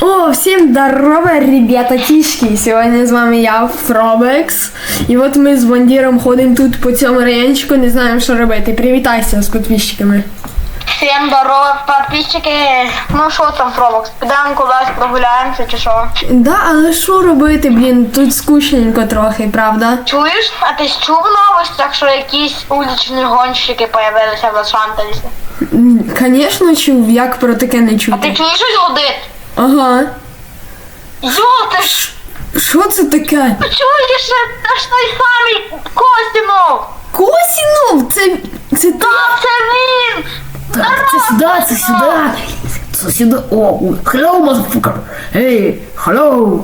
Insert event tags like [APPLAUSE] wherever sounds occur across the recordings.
О, всем здорово, ребята тишки! Сегодня з вами я, Фробекс. І от ми з Бондіром ходимо тут по цьому райончику, не знаємо, що робити. Привітайся з підписчиками. Всем здорово, подписчики. Ну що там, Фробокс? Підемо кудись прогуляємося чи що? Да, але що робити, блін, тут скучненько трохи, правда? Чуєш? А ти ж чув в новостях, що якісь уличні гонщики появилися в Лос-Анджелесі? М, Конечно, чув, як про таке не А ти чуєш щось гудить? Ага. Золото ж Що це таке? чуєш, це ж той самий Костінов! Косінов! Це. це ти? Так, це він! Так, це сюди, це сюди. Це сюди. О, о, hello, Ей, Hey.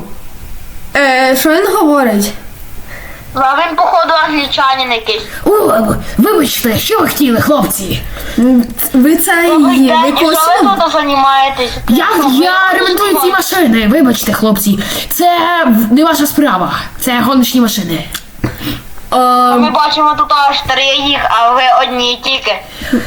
Е, що він говорить? А він, походу, англічанин якийсь. О, вибачте, що ви хотіли, хлопці? Ви це Добрий є, ви день, і що ви тут займаєтесь? Я, я ремонтую ці машини, вибачте, хлопці. Це не ваша справа. Це гоночні машини. А, Ми бачимо тут аж три їх, а ви одні тільки.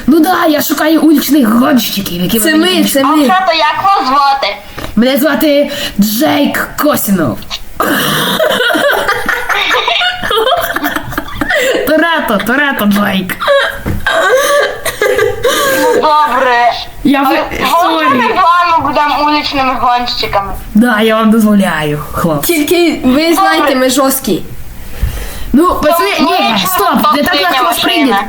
Ну да, я шукаю уличних гонщиків, які це ви ми, це А ми. все то як вас звати? Мене звати Джейк Косінов. [LAUGHS] Торетто, Торетто Джейк. Ну добре. Я ви... Можна ми Сорі. з вами будемо уличними гонщиками? Да, я вам дозволяю, хлопці. Тільки ви знаєте, ми жорсткі. Ну, пацани, ну, ні, стоп, не так легко вас прийняти.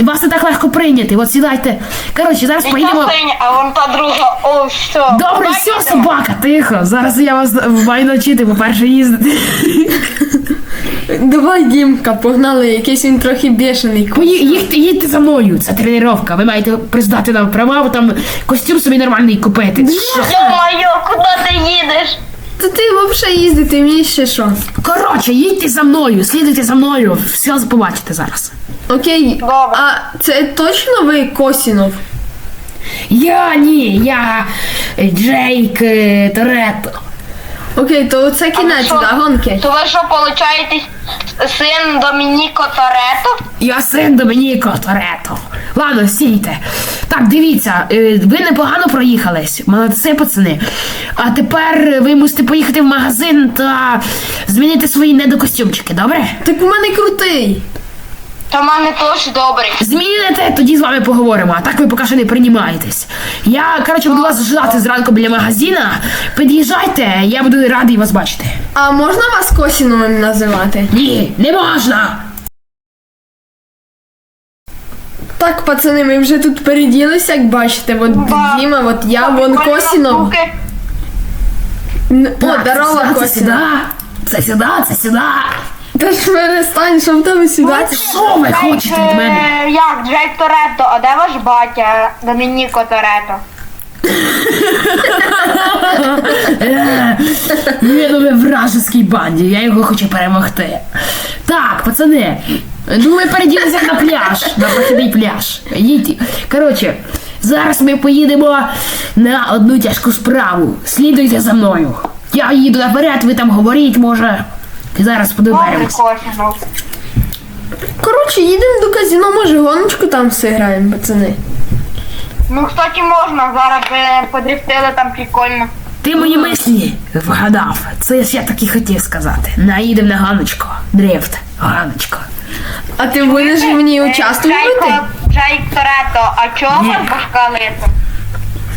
Вас не так легко прийняти. От сідайте. Коротше, зараз поїдемо. Синя, а вон та друга, о, все. Добре, Бачите? все, собака, тихо. Зараз я вас маю навчити, по-перше, їздити. Давай, Дімка, погнали, якийсь він трохи бешений. Ви ї- їдьте, їдьте за мною, це тренування. Ви маєте приздати нам права, там костюм собі нормальний купити. Що? Йо-моє, куди ти їдеш? Та ти взагалі їздити вмієш ще що? Коротше, їдьте за мною, слідуйте за мною, все побачите зараз. Окей, Добре. а це точно ви Косінов? Я ні, я е, Джейк е, Торетто. Окей, то це кінець, що? да, гонки. То ви що, получаєтесь син Домініко Торетто? Я син Домініко Торетто. Ладно, стійте. Так, дивіться, е, ви непогано проїхались. Молодці, пацани. А тепер ви мусите поїхати в магазин та змінити свої недокостюмчики, добре? Так у мене крутий. Та в мене теж добрий. Зміните, тоді з вами поговоримо, а так ви поки що не приймаєтесь. Я, коротше, буду вас ждати зранку біля магазина. Під'їжджайте, я буду радий вас бачити. А можна вас Косіновим називати? Ні, не можна! Так, пацани, ми вже тут переділися, як бачите. От Ба. Діма, от я, вон Косінов. штуки. Н- О, Так, сюди, це сюди, це сюди, це сюди. Та ж перестань, що в тебе сюди? Що ви хочете від мене? Е, Як, Джейк Торетто, а де ваш батя Домініко Торетто? Е, Він у вражеській банді, я його хочу перемогти. Так, пацани, ну ми переділися на пляж, на прохідний пляж. Їдьте. Коротше, зараз ми поїдемо на одну тяжку справу. Слідуйте за мною. Я їду наперед, ви там говоріть, може. І зараз подивимось. Коротше, їдемо до казино, може гоночку там зіграємо, пацани. Ну, кстати, можна, зараз би подрифтили там прикольно. Ти мої мислі вгадав. Це ж я так і хотів сказати. Наїдемо на ганочку. Дрифт, ганочко. А ти будеш в ній Е, участвувати? Джейко- Джейк а чого башка лиса?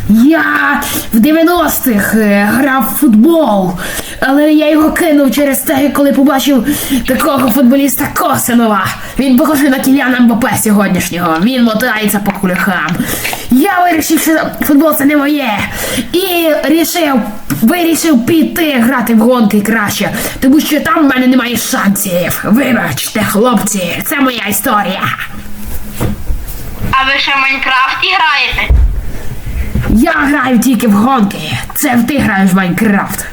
Я в 90-х е, грав в футбол, але я його кинув через те, коли побачив такого футболіста Косинова. Він похожий на Кіляна Мбапе сьогоднішнього. Він мотається по кулякам. Я вирішив, що футбол це не моє. І рішив, вирішив піти грати в гонки краще, тому що там в мене немає шансів. Вибачте, хлопці, це моя історія. А ви ще в Майнкрафті граєте? Я граю тільки в гонки. Це ти граєш в Майнкрафт.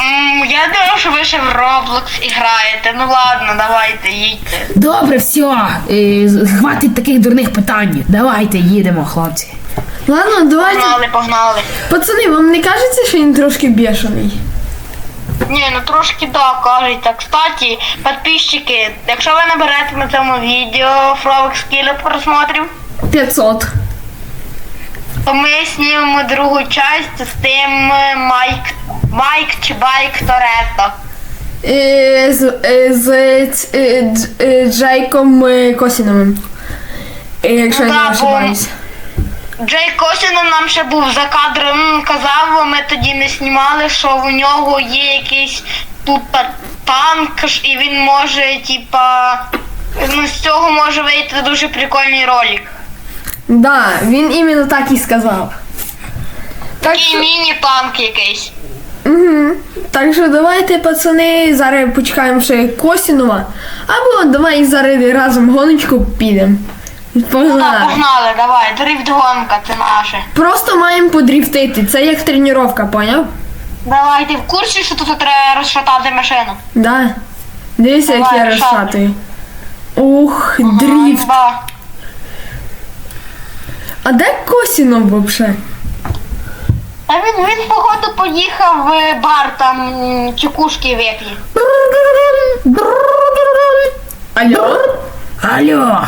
М, я думаю, що ви ще в Roblox і граєте. Ну ладно, давайте, їдьте. Добре, все. Е, з- Хватить таких дурних питань. Давайте їдемо, хлопці. Ладно, давайте. Погнали, погнали. Пацани, вам не кажеться, що він трошки бешений? Ні, ну трошки да, кажеться. Кстати, підписчики, якщо ви наберете на цьому відео фровик скільки просмотрів, 500. То то ми знімемо другу часть з тим е, Майк, Майк чи Байк Торетто. Е, з, е, з е, дж- е, Джейком е, Косіновим. Е, Якщо Ну я не да, бо- ошибаюсь. Джей Косінов нам ще був за кадром казав, ми тоді не знімали, що у нього є якийсь тут танк, ж, і він може, типа, ну з цього може вийти дуже прикольний ролик. Да, він іменно так і сказав. Так Такий що, міні-танк якийсь. угу. так що давайте, пацани, зараз почекаємо ще Косінова. Або давай зараз разом гоночку підемо. Ну так, Погнали. погнали, давай, дрифт гонка, це наше. Просто маємо подріфтити. Це як тренування, поняв? Давай, ти в курсі, що тут треба розшатати машину? Да. Дивися, як Давай, я розшатую. Ух, дріфт. Ганьба. А де Косінов взагалі? А він, він походу поїхав в бар там чекушки вип'є. Алло? Алло,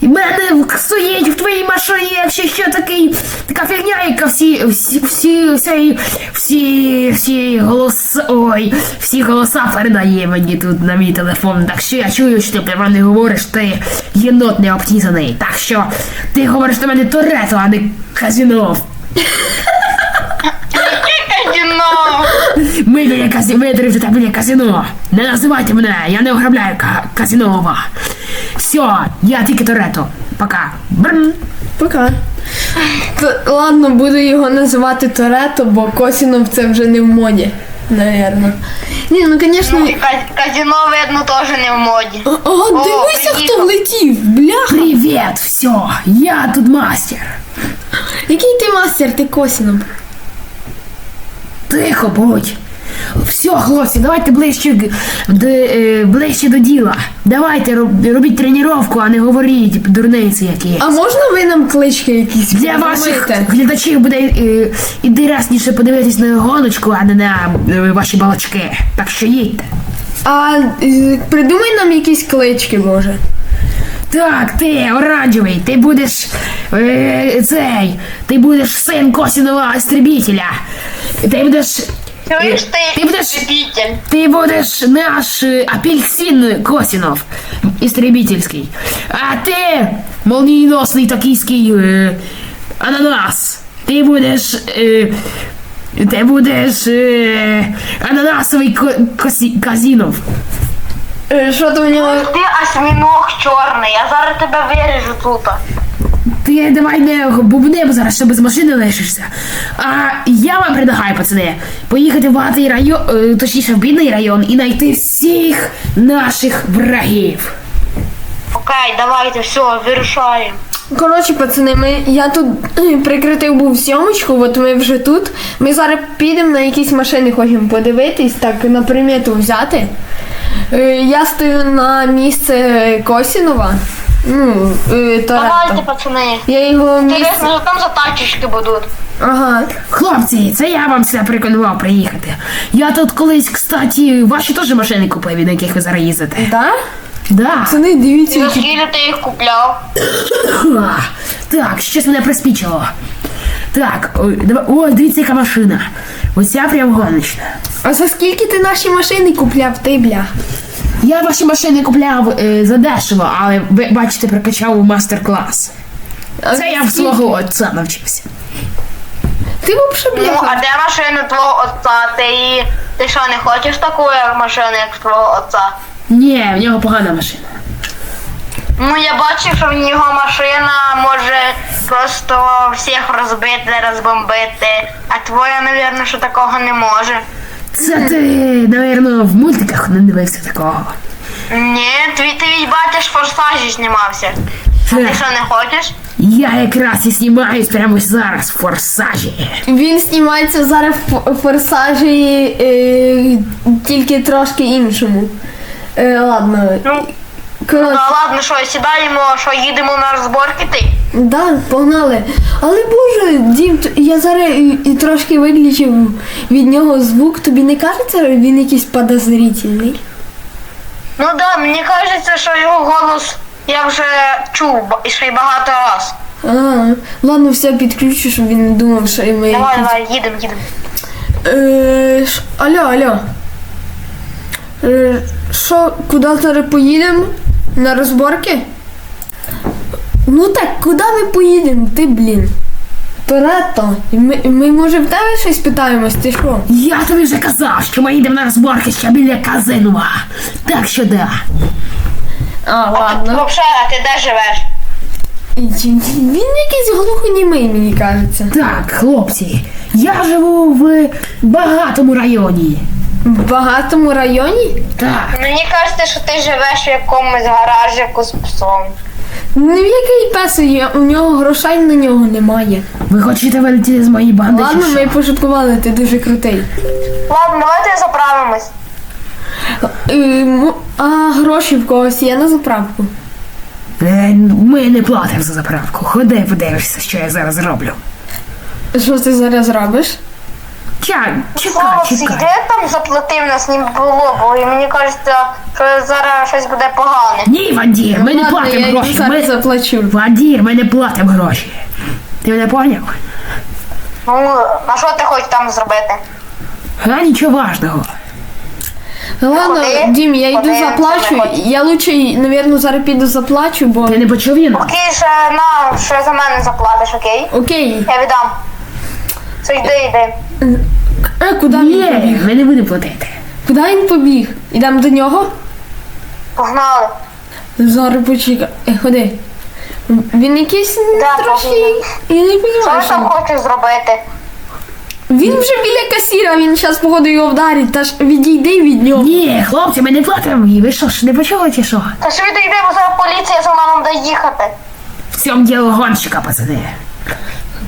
і мене стоїть в твоїй машині, якщо що такий, така фігня, яка всі, всі, всі, всі, всі, всі голоса, ой, всі голоса передає мені тут на мій телефон. Так що я чую, що ти про мене говориш, ти єнот не обтізаний. Так що ти говориш до мене Торетто, а не Казінов. Казіно! Ми біля казі, ми біля казіно. Не називайте мене, я не ограбляю ка- казінова. Все, я тільки Торетто. Пока. Брм. Пока. Т- ладно, буду його називати Торетто, бо Косінов це вже не в моді. Наверно. Ні, ну звісно. Ну, ка- казіно, видно, теж не в моді. О, дивися, хто приїхав. влетів! Бляха! Привет, все, я тут мастер. Який ти мастер, ти Косінов? Тихо будь. Все, хлопці, давайте ближче, е, ближче до діла. Давайте роб- робіть тренування, а не говоріть дурниці які. А можна ви нам клички якісь Для ваших глядачів буде е, інтересніше подивитись на гоночку, а не на е, ваші балачки. Так що їдьте. А е, придумай нам якісь клички, може. Так, ти, оранжевий, ти будеш е, цей, ти будеш син Косінова істребителя. Ти будеш. Чуєш е, ти, ти будеш. любитель? Ти будеш наш е, апельсин Косінов істребительський. А ти молнієносний токійський е, ананас. Ти будеш. Е, ти будеш е, ананасовий ко, косі, казінов. Е, Що то в нього. Ти осьміног чорний, я зараз тебе виріжу тут. Ти давай не бубнем зараз, що без машини лишишся. А я вам предлагаю, пацани, поїхати в багатий район, е, точніше в бідний район і знайти всіх наших врагів. Окей, давайте, все, вирушаємо. Коротше, пацани, ми, я тут е, прикритив був зйомочку, от ми вже тут. Ми зараз підемо на якісь машини, хочемо подивитись, так на примету взяти. Е, Я стою на місце Косінова. Ну, е, Давайте, Торетто. пацани. Я його місце. Інтересно, що там за тачечки будуть. Ага. Хлопці, це я вам сюди переконував приїхати. Я тут колись, кстати, ваші теж машини купив, на яких ви зараз їздите. Да? Да. Пацани, дивіться, За які. скільки ти їх купляв? Ха. [COUGHS] Так, щось мене приспічило. Так, ой, давай- о, дивіться, яка машина. Оця прям гоночна. А за скільки ти наші машини купляв, ти бля? Я ваші машини купляв е, задешево, але ви бачите, прокачав у мастер-клас. А Це я в свого отця навчився. Ти взагалі Ну, а бляха. де машина твого отца? Ти, її- ти що, не хочеш таку як машину, як твого отца? Ні, в нього погана машина. Ну, я бачив, що в нього машина може просто всіх розбити, розбомбити. А твоя, напевно, що такого не може. Це ти, напевно, в мультиках не дивився такого. Ні, твій ти від батя ж в форсажі знімався. А ти що не хочеш? Я якраз і знімаюсь прямо зараз в форсажі. Він знімається зараз в форсажі е, тільки трошки іншому. Е, ладно. Ну Коротше, да, ладно, що, сідаємо, що їдемо на розборки ти? да, погнали. Але боже, дім, я зараз і, і трошки виключив від нього звук. Тобі не кажеться, він якийсь подозрительний? Ну да, мені кажеться, що його голос я вже чув і ще й багато раз. А, ладно, все підключу, щоб він не думав, що і ми. Давай, давай, їдемо, їдемо. Е, ш- алло, алло. Е, Що, куди зараз поїдемо? На розборки? Ну так, куди ми поїдемо? Ти, блін. Торетто. Ми, ми може в тебе щось питаємось, ти що? Я тобі вже казав, що ми їдемо на розборки ще біля казинова. Так що да. А, ладно. Вообще, а ти де живеш? І Він якийсь глухонімий, мені кажеться. Так, хлопці, я живу в багатому районі. В багатому районі? Так. Мені кажеться, що ти живеш в якомусь гаражику з псом. Ну який пес є, у нього грошей на нього немає. Ви хочете вилетіти з моєї банди? Ладно, чи ми пошуткували, ти дуже крутий. Ладно, давайте заправимось. Е, А гроші в когось є на заправку? Е, Ми не платимо за заправку. Ходи, подивишся, що я зараз роблю. Що ти зараз робиш? Чекай, чекай. де там заплатив нас не було, бо і мені кажеться, що зараз щось буде погане. Ні, Вандір, ми не Ладно, платимо я гроші. зараз Ми... заплачу. Вандір, ми не платимо гроші. Ти мене поняв? Ну, а що ти хочеш там зробити? А нічого важного. Ладно, Ходи, Дім, я йду ходи, заплачу. Я лучше, напевно, зараз піду заплачу, бо. Ти не почув він? Окей, ще на ще за мене заплатиш, окей? Окей. Я віддам. Це йди, йди. А куди він Ні, побіг? ми не будемо платити. Куди він побіг? Ідемо до нього? Погнали. Зараз почекай. Е, ходи. Він якийсь Да, трохи. побіг. Я не Що ти там хочеш зробити? Він вже біля касіра, він зараз, походу, його вдарить, та ж відійди від нього. Ні, хлопці, ми не платимо. І ви що ж, не почули чи що? Та що відійди, бо зараз поліція за нами буде їхати. В цьому діло гонщика, пацани.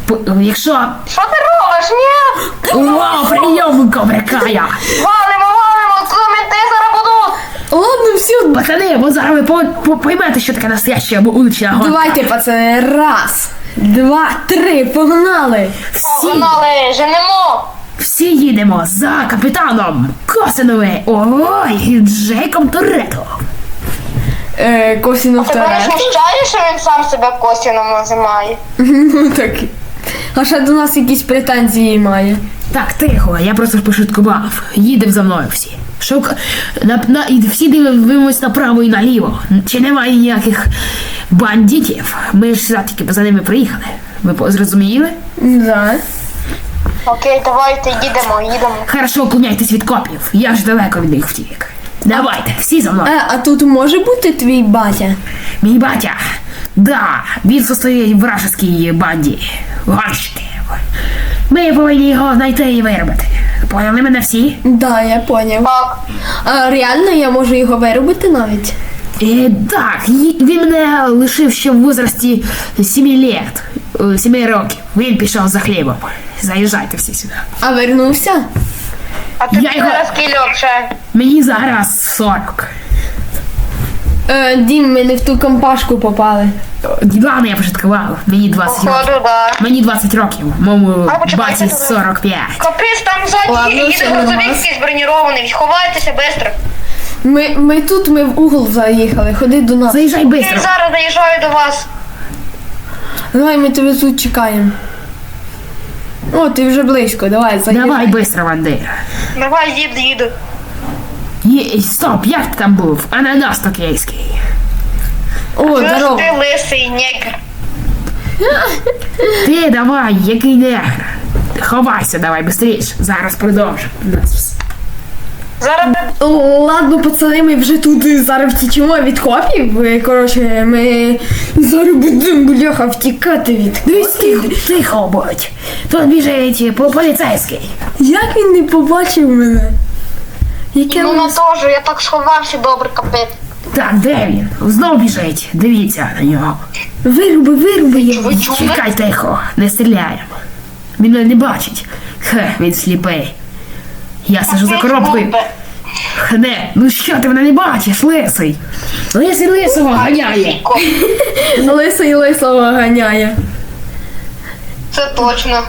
П- Якщо... Що ти робиш? Ні! Вау, прийом кобрикая! Валимо, валимо, коменти зараз будуть! Ладно, все. Пацани, бо зараз ви по- по- поймете, що таке настояща або улична гонка. Давайте, пацани, раз, два, три, погнали. Всі, Погнали, женемо! всі їдемо за капітаном Косинове. Ой, Джейком Торетто. Е, Косінов Тебе не смущає, що він сам себе Костіном називає? [LAUGHS] Ну так. А ще до нас якісь претензії має. Так, тихо, я просто пошуткував. Їдемо за мною всі. Шук... На, на, і всі дивимось направо і наліво. Чи немає ніяких бандитів? Ми ж тільки за ними приїхали. Ви зрозуміли? Да. Окей, давайте їдемо, їдемо. Хорошо, уклоняйтесь від копів. Я ж далеко від них втік. Давайте, всі за мною. Е, а тут може бути твій батя? Мій батя. Да, він состоїть в вражеській банді. Гонщики. Ми повинні його знайти і виробити. Поняли мене всі? Да, я поняв. А реально я можу його виробити навіть? Е, так, він мене лишив ще в возрасті 7 лет, 7 років. Він пішов за хлібом. Заїжджайте всі сюди. А вернувся? А Я його- скільки? Мені зараз 40. Е, Дім, ми не в ту компашку попали. Ладно, я пошуткував. Мені 20 років. Походу, да. Мені 20 років, А, почекайте, баті давай. 45. Капець, там ззаді Ладно, їде все, грузовик нормас. якийсь бронірований. Ховайтеся швидко. Ми, ми тут, ми в угол заїхали, ходи до нас. Заїжджай Я швидко. зараз доїжджаю до вас. Давай ми тебе тут чекаємо. О, ти вже близько, давай, заїжджай. Давай швидко, Вандир. Давай, їду, їду. Є, стоп, як ти там був? Ананас токійський. О, Чого ж здорово. ти лисий негр? [LAUGHS] Ти давай, який негр. Ховайся, давай, швидше. Зараз продовжимо. Нас Зараз Ладно, пацани, ми вже тут зараз втічемо від копів. Е, Коротше, ми зараз будемо бляха втікати від Дивись, тихо, тихо будь. Тут біжить по- поліцейський. Як він не побачив мене? Яке ну у на нас... теж, я так сховався добре, капець. Так, де він? Знов біжить. Дивіться на нього. Вируби, вируби його. Ви чули? Чекай тихо, не стріляємо. Він мене не бачить. Хе, він сліпий. Я сижу за коробкою. Хне, ну що ти мене не бачиш, лисий? Лисий лисого ганяє. [LAUGHS] Лисий лисого ганяє. Це точно.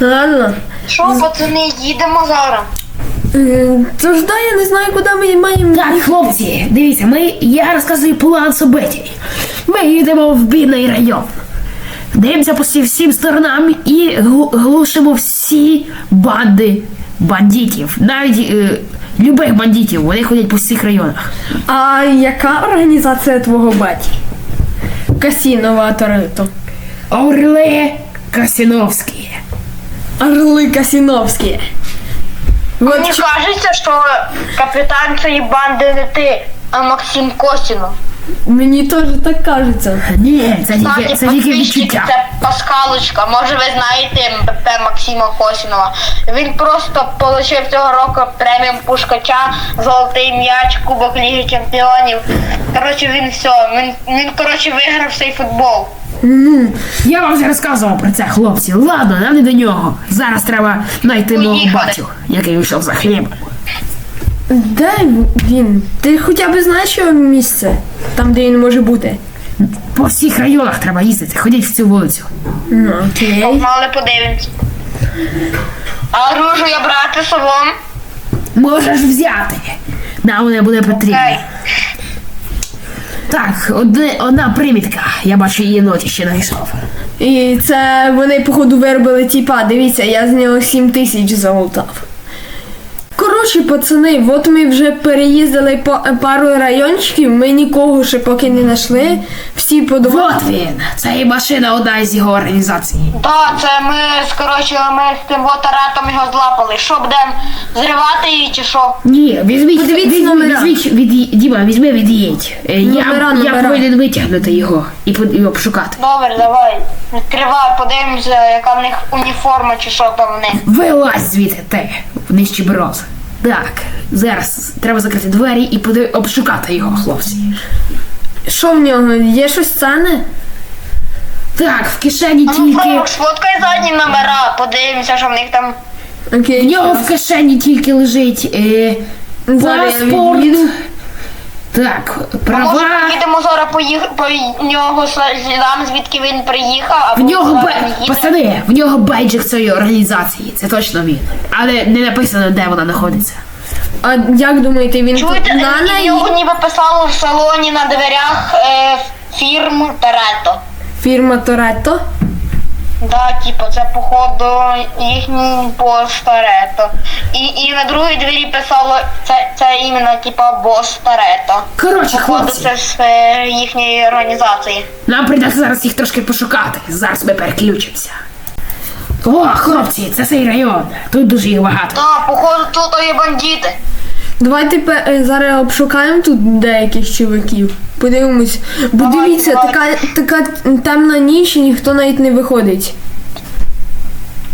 Ладно. Що, пацани, їдемо зараз. Е, Тож да, я не знаю, куди ми маємо. Так, хлопці, дивіться, ми, я розказую план событий. Ми їдемо в бідний район. Дивимося по всім сторонам і глушимо всі банди бандитів. Навіть е, любих бандитів. Вони ходять по всіх районах. А яка організація твого баті? Касінова Торетто. Орли Касіновські. Орли Касіновські. От Мені чо- кажеться, що капітан цієї банди не ти, а Максим Косінов. Мені теж так кажеться. Ні, це тільки, це тільки відчуття. це Паскалочка. Може ви знаєте МПП Максима Косінова. Він просто отримав цього року премію Пушкача, золотий м'яч, Кубок Ліги Чемпіонів. Коротше, він все. Він, він коротше виграв цей футбол. Ну, Я вам вже розказував про це, хлопці. Ладно, нам не до нього. Зараз треба знайти мого батю, який вийшов за хліб. де він? Ти хоча б знаєш його місце? Там, де він може бути. По всіх районах треба їздити, ходіть в цю вулицю. Ну, окей. Погнали подивимось. А оружие брати з собою? Можеш взяти. Нам не буде потрібно. Окей. Так, одне, одна примітка. Я бачу її ноті ще знайшов. І це вони, походу, виробили тіпа. Дивіться, я з нього 7 тисяч залутав. Коротше, пацани, от ми вже переїздили по пару райончиків, ми нікого ще поки не знайшли. Всі подавали. Вот він. Це і машина одна із його організацій. Так, це ми, коротше, ми з тим вотаратом його злапали. Що будемо зривати її чи що? Ні, візьміть, Подивіться візьміть, номера. візьміть від, Діма, візьми від'їдь. Е, Я, Номера, я номера. повинен витягнути його і його пошукати. Добре, давай. Відкривай, подивимося, яка в них уніформа чи що там в них. Вилазь звідти ти, нижчі броз. Так, зараз треба закрити двері і поди- обшукати його, хлопці. Що в нього? Є щось ценне? Так, в кишені А ну, тільки. Фрок, сфоткай задні номера, подивимося, що в них там. Окей. В нього в кишені тільки лежить е, Зараз я паспорт. Так, А може права. поїдемо зараз по, їх, по нього слідам, звідки він приїхав, а В нього зараз бе... пацани, в нього бейджик цієї організації. Це точно він. Але не написано, де вона знаходиться. А як думаєте, він тут Чуєте, на в неї? нього ніби писало в салоні на дверях е, фірм Терето. Фірма Торетто? Да, типу, це походу їхній бос Торетто. І, і на другій двері писало це, це іменно типа бос Торетто. Коротше, Походу, хлопці, це з е, їхньої організації. нам прийдеться зараз їх трошки пошукати. Зараз ми переключимося. О, хлопці, це цей район. Тут дуже їх багато. Так, походу, тут є бандити. Давайте пе- е, зараз обшукаємо тут деяких чоловіків. Подивимось. Бо Давай, дивіться, давай. така, така темна ніч і ніхто навіть не виходить.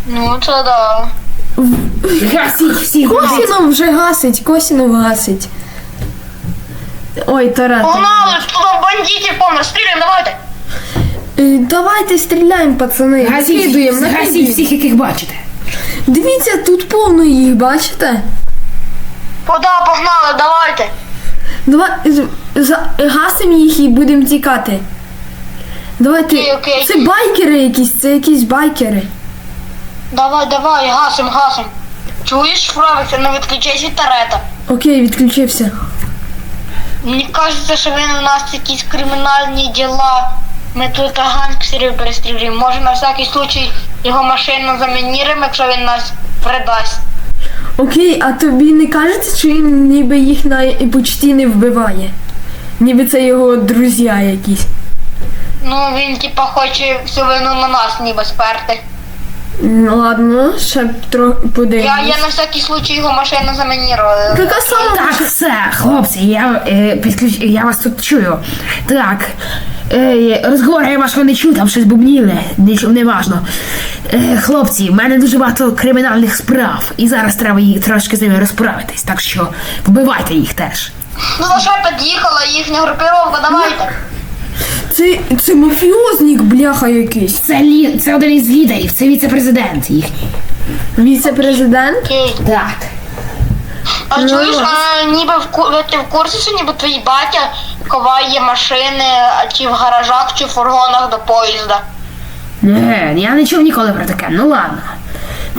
Ну, це да. Гасіть всіх. Косінов вже гасить, Косінов гасить. Ой, Торетто. Погнали, тут бандитів повно, стріляємо, давайте. Е, Давайте стріляємо, пацани. Гасіть, Наслідуємо, гасіть всіх, яких бачите. Дивіться, тут повно їх, бачите? Пода, погнали, давайте. Давай гасимо їх і будемо тікати. Давайте. Окей, окей. Це байкери якісь, це якісь байкери. Давай, давай, гасим, гасим. Чуєш, Фровик, не відключайся від Терета. Окей, відключився. Мені кажеться, що він у нас якісь кримінальні діла. Ми тут гангстерів перестрілюємо. Може на всякий случай його машину замініруємо, якщо він нас придасть. Окей, а тобі не кажеться, що він ніби їх на і почти не вбиває? Ніби це його друзі якісь. Ну він типа хоче всю вину на нас ніби сперти. Ну ладно, ще трохи Я, подивимось. я на всякий случай його машину замінірувала. Така сама Так, все, хлопці, я, е, підключ... я вас тут чую. Так. Е, розговор я вашого не чую, там щось бубніли, нічого не важно. Е, хлопці, в мене дуже багато кримінальних справ, і зараз треба їх трошки з ними розправитись, так що вбивайте їх теж. Ну лише під'їхала їхня групіровка, давайте. Це, це мафіозник, бляха якийсь. Це, лі... це один із лідерів, це віце-президент їхній. Віце-президент. Окей. Так. А Ну, чуєш, а, ніби в ти в курсі, що ніби твій батя ховає машини чи в гаражах, чи в фургонах до поїзда. Не, я не чув ніколи про таке, ну ладно.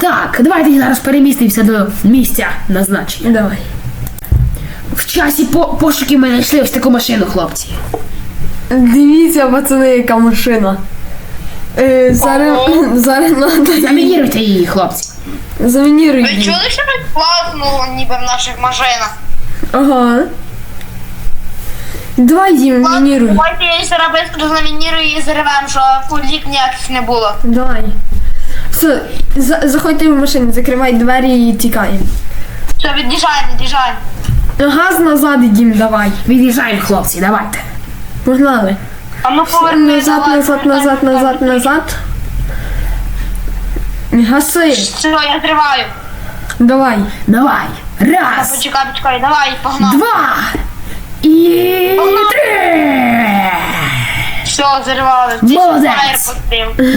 Так, давайте зараз перемістимося до місця назначення. Давай. В часі по пошуків ми знайшли ось таку машину, хлопці. Дивіться, пацани, яка машина. Е, зараз, [LAUGHS] зараз надо Замініруйте її, хлопці. замініруй Ви її. чули, що ми класно ніби в наших машинах? Ага. Давай їм мініруй. Давайте я зараз швидко замінірую і заревем, що фулік ніяких не було. Давай. Все, за, заходьте в машину, закривай двері і тікаємо. Все, від'їжджаємо, від'їжджаємо. Газ назад ідім, давай. Від'їжджаємо, хлопці, давайте. Погнали. А ну поверни. Назад, давай, назад, повертай, назад, назад, назад. Гаси. Все, я зриваю. Давай. Давай. Раз, Почекай, почекай, давай, погнали. два і три. Все, зірвали. Молодець.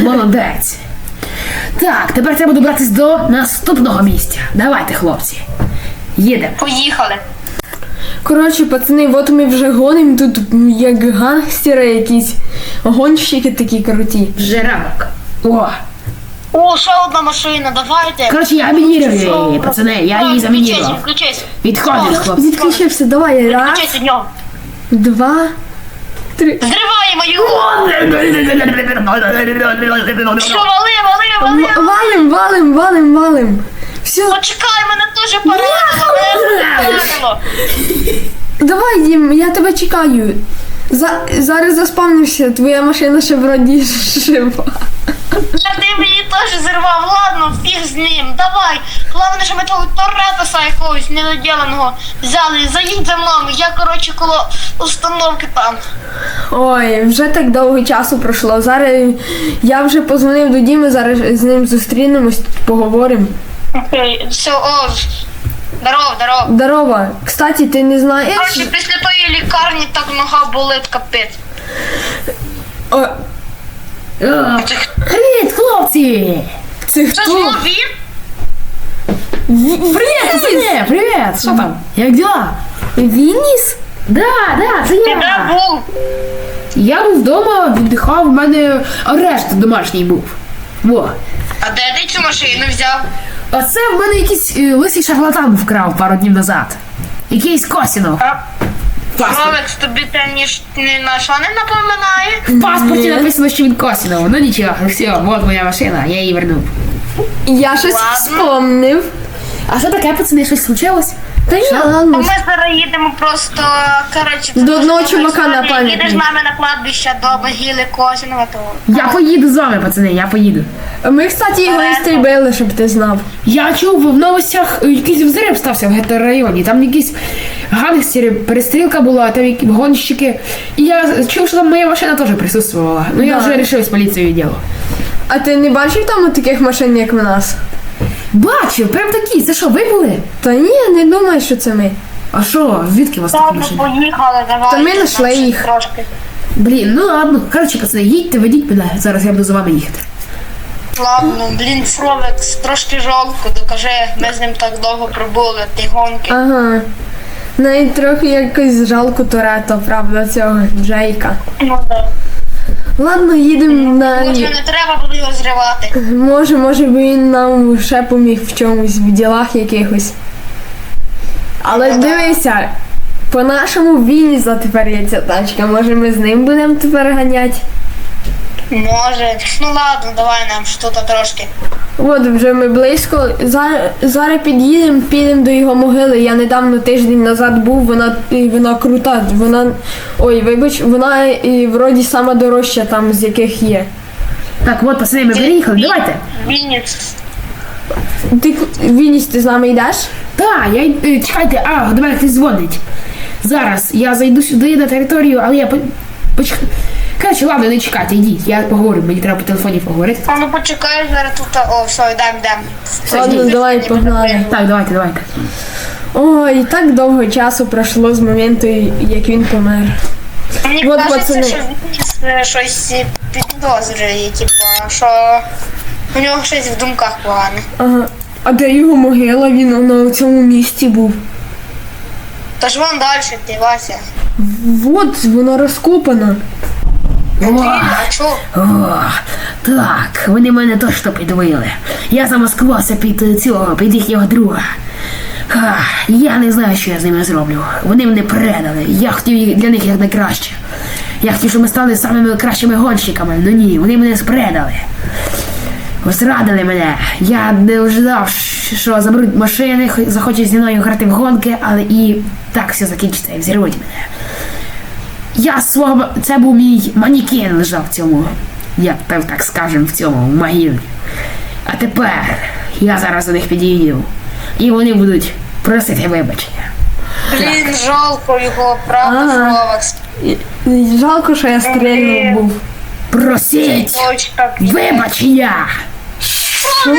Молодець. Так, тепер треба добратися до наступного місця. Давайте, хлопці. Їдемо. Поїхали. Коротше, пацани, от ми вже гонимо тут м, як гангстери якісь. Гонщики такі круті. Вже ранок. О, О, ще одна машина, давайте. коротше, я мінірую її, пацани, я її замінірував. Включись, Відходиш, хлопці. Відключився, давай. Раз, включись від нього. два, три. Зриваємо його. Що, вали, вали, вали. Валим, валим, валим, валим. Все, Почекай, мене теж поранило. Мене поранило. давай, Дім, я тебе чекаю. За, зараз заспавнишся, твоя машина ще вроді жива. Та ти мені теж зірвав, ладно, фіг з ним, давай. Головне, що ми того Торетоса якогось недоділеного взяли. Заїдь за мною, я, коротше, коло установки там. Ой, вже так довго часу пройшло. Зараз я вже позвонив до Діми, зараз з ним зустрінемось, поговоримо. Окей, все, о, здорово, здорово. Здорово. Кстати, ти не знаєш. Коротше, після тої лікарні так нога болить капець. О, О, Привіт, хлопці! це Це хто? знову він? Привіт, пацани! Привіт! Що там? Як діла? Вініс? Да, да, це Ти де я. був? Я був вдома, віддихав, в мене арешт домашній був. Во. А де ти цю машину взяв? А це в мене якийсь е, лисий шарлатан вкрав пару днів назад. Якийсь Косінов. А Паспорт. Тобі те ніж ні на що не напоминає? В паспорті написано, що він Косінов. Ну нічого, все, от моя машина, я її вернув. Я щось Ладно. вспомнив. А що таке, пацани, щось случилось? Та ні, А ми зараз їдемо просто, коротше, До одного чувака на пам'ятник. Їдеш з нами на кладбище до могили Козінова, то... Я поїду з вами, пацани, я поїду. Ми, кстати, його і стрібили, щоб ти знав. Я чув в новостях якийсь взрив стався в гетто-районі. Там якісь гангстери, перестрілка була, там які гонщики. І я чув, що там моя машина теж присутствувала. Ну я Да. вже вирішив з поліцією діло. А ти не бачив там таких машин, як в нас? Бачив, прям такі. Це що, ви були? Та ні, не думай, що це ми. А що, звідки вас Так, такі ми поїхали, давай. Та ми знайшли їх. Трошки. Блін, ну ладно. Коротше, пацани, їдьте, ведіть мене. Зараз я буду за вами їхати. Ладно, блін, Фровекс, трошки жалко, докажи, ми з ним так довго пробули, ті гонки. Ага. Навіть трохи якось жалко Торетто, правда, цього Джейка. Ну, да. Ладно, їдемо на. Може, не треба було його зривати. Може, може він нам ще поміг в чомусь, в ділах якихось. Але Ну, дивися, по нашому Вініза тепер є ця тачка. Може ми з ним будемо тепер ганяти? Може. Ну ладно, давай нам що то трошки. От вже ми близько. Зараз, зараз під'їдемо, підемо до його могили. Я недавно тиждень назад був, вона, і вона крута. Вона. Ой, вибач, вона і вроді сама дорожча там, з яких є. Так, от, пацани, ми приїхали. Давайте. Вінниць. Ти к- Вініс, ти з нами йдеш? Так, я й- е, чекайте, а, до мене хтось дзвонить. Зараз я зайду сюди на територію, але я по... поч... Коротше, ладно, не чекайте, йдіть, я поговорю, мені треба по телефоні поговорити. А ну почекай, зараз тут. О, все, йдемо, йдемо. Ладно, йдіть. давай, погнали. Так, давайте, давайте. Ой, так довго часу пройшло з моменту, як він помер. Мені От, кажеться, пацани. що е, щось підозрює, типу, що у нього щось в думках погане. Ага. А де його могила? Він на цьому місці був. Тож вон далі, ти, Вася. От, вона розкопана. О, А чо? о, так, вони мене точно підвели. Я замаскувався під цього, під їхнього друга. Ха, я не знаю, що я з ними зроблю. Вони мене предали. Я хотів для них як найкраще. Я хотів, щоб ми стали самими кращими гонщиками. Ну ні, вони мене спредали. Зрадили мене. Я не ожидав, що заберуть машини, захочуть зі мною грати в гонки, але і так все закінчиться і взірвуть мене. Я свого. Це був мій манекен лежав в цьому. Як так, так скажем, в цьому в могилі. А тепер я зараз до них підійду. І вони будуть просити вибачення. Блін, жалко його, правда, Ага. слова. Жалко, що я стрільнув був. Просіть вибачення! Що?